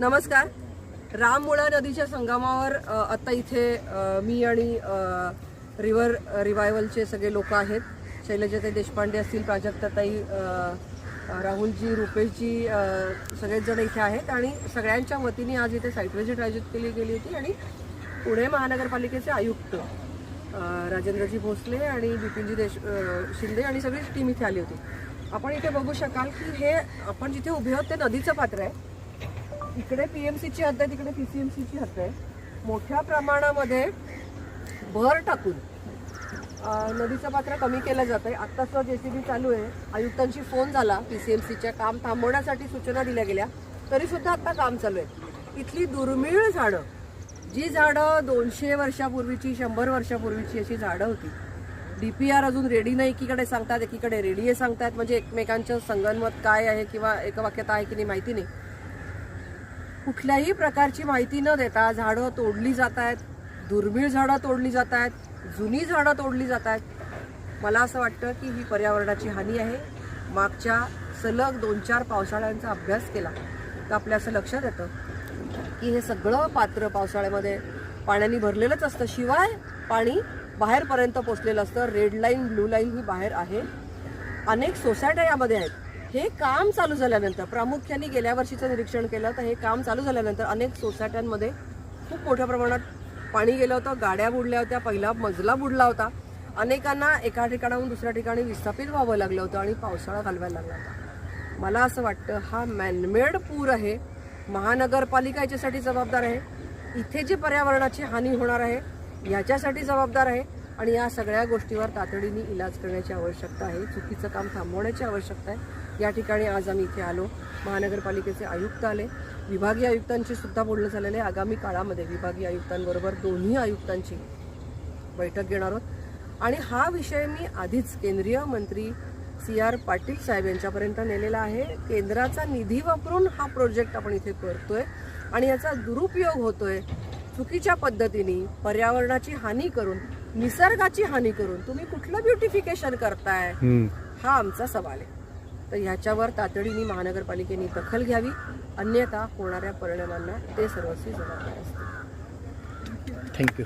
नमस्कार. राममुळा नदीच्या संगमावर आत्ता आता इथे मी आणि रिव्हर रिवायवलचे सगळे लोक आहेत. शैलजाताई देशपांडे असतील प्राजक्ताताई राहुलजी रुपेशजी अ, सगळेच जण इथे आहेत आणि सगळ्यांच्या वतीने आज इथे साईट व्हिजिट आयोजित केली गेली होती आणि पुणे महानगरपालिकेचे आयुक्त राजेंद्रजी भोसले आणि बिपिनजी देश शिंदे आणि सगळी टीम इथे आली होती. आपण इथे बघू शकाल की हे आपण जिथे उभे आहोत ते नदीचं पात्र आहे. इकडे पी एम हद्द आहे तिकडे पी सी एम सीची हद्द आहे. मोठ्या प्रमाणामध्ये भर टाकून नदीचं पात्र कमी केलं जात आहे. आत्ताच बी चालू आहे आयुक्तांशी फोन झाला पी सी एम सीच्या काम थांबवण्यासाठी सूचना दिल्या गेल्या तरीसुद्धा आत्ता काम चालू आहे. इथली दुर्मिळ झाडं जी झाडं दोनशे वर्षापूर्वीची शंभर वर्षापूर्वीची अशी झाडं होती. डी पी आर अजून रेडी नाही एकीकडे सांगतात एकीकडे रेडी आहे सांगतात. म्हणजे एकमेकांचं संगनमत काय आहे किंवा एकवाक्यता आहे की नाही माहिती नाही. कुठल्याही प्रकारची माहिती न देता झाडं तोडली जात आहेत दुर्मिळ झाडं तोडली जात आहेत जुनी झाडं तोडली जात आहेत. मला असं वाटतं की ही पर्यावरणाची हानी आहे. मागच्या सलग दोन चार पावसाळ्यांचा अभ्यास केला तर आपल्या असं लक्षात येतं की हे सगळं पात्र पावसाळ्यामध्ये पाण्याने भरलेलंच असतं. शिवाय पाणी बाहेरपर्यंत पोचलेलं असतं. रेड लाईन ब्लू लाईन ही बाहेर आहे. अनेक सोसायट्या यामध्ये आहेत. हे काम चालू झाल्यानंतर प्रामुख्याने गेल्या वर्षीचं निरीक्षण केलं तर हे काम चालू झाल्यानंतर अनेक सोसायट्यांमध्ये खूप मोठ्या प्रमाणात पाणी गेलं होतं गाड्या बुडल्या होत्या पहिला मजला बुडला होता. अनेकांना एका ठिकाणाहून दुसऱ्या ठिकाणी विस्थापित व्हावं लागलं होतं आणि पावसाळा घालवायला लागला होता. मला असं वाटतं हा मॅनमेड पूर आहे. महानगरपालिका याच्यासाठी जबाबदार आहे. इथे जी पर्यावरणाची हानी होणार आहे याच्यासाठी जबाबदार आहे. आणि या सगळ्या गोष्टीवर तातडीने इलाज करण्याची आवश्यकता आहे. चुकीचं काम थांबवण्याची आवश्यकता आहे. या ठिकाणी आज आम्ही इथे आलो. महानगरपालिकेचे आयुक्त आले. विभागीय आयुक्तांची सुद्धा बोलणं झालेलं आहे. आगामी काळामध्ये विभागीय आयुक्तांबरोबर दोन्ही आयुक्तांची बैठक घेणार आहोत. आणि हा विषय मी आधीच केंद्रीय मंत्री सी आर पाटील साहेब यांच्यापर्यंत नेलेला आहे. केंद्राचा निधी वापरून हा प्रोजेक्ट आपण इथे करतोय आणि याचा दुरुपयोग होतोय. चुकीच्या पद्धतीने पर्यावरणाची हानी करून निसर्गाची हानी करून तुम्ही कुठलं ब्युटिफिकेशन करताय? हा आमचा सवाल आहे. तर ह्याच्यावर तातडीने महानगरपालिकेने दखल घ्यावी अन्यथा होणाऱ्या परिणामांना ते सर्वस्वी जबाबदार असतील. थँक्यू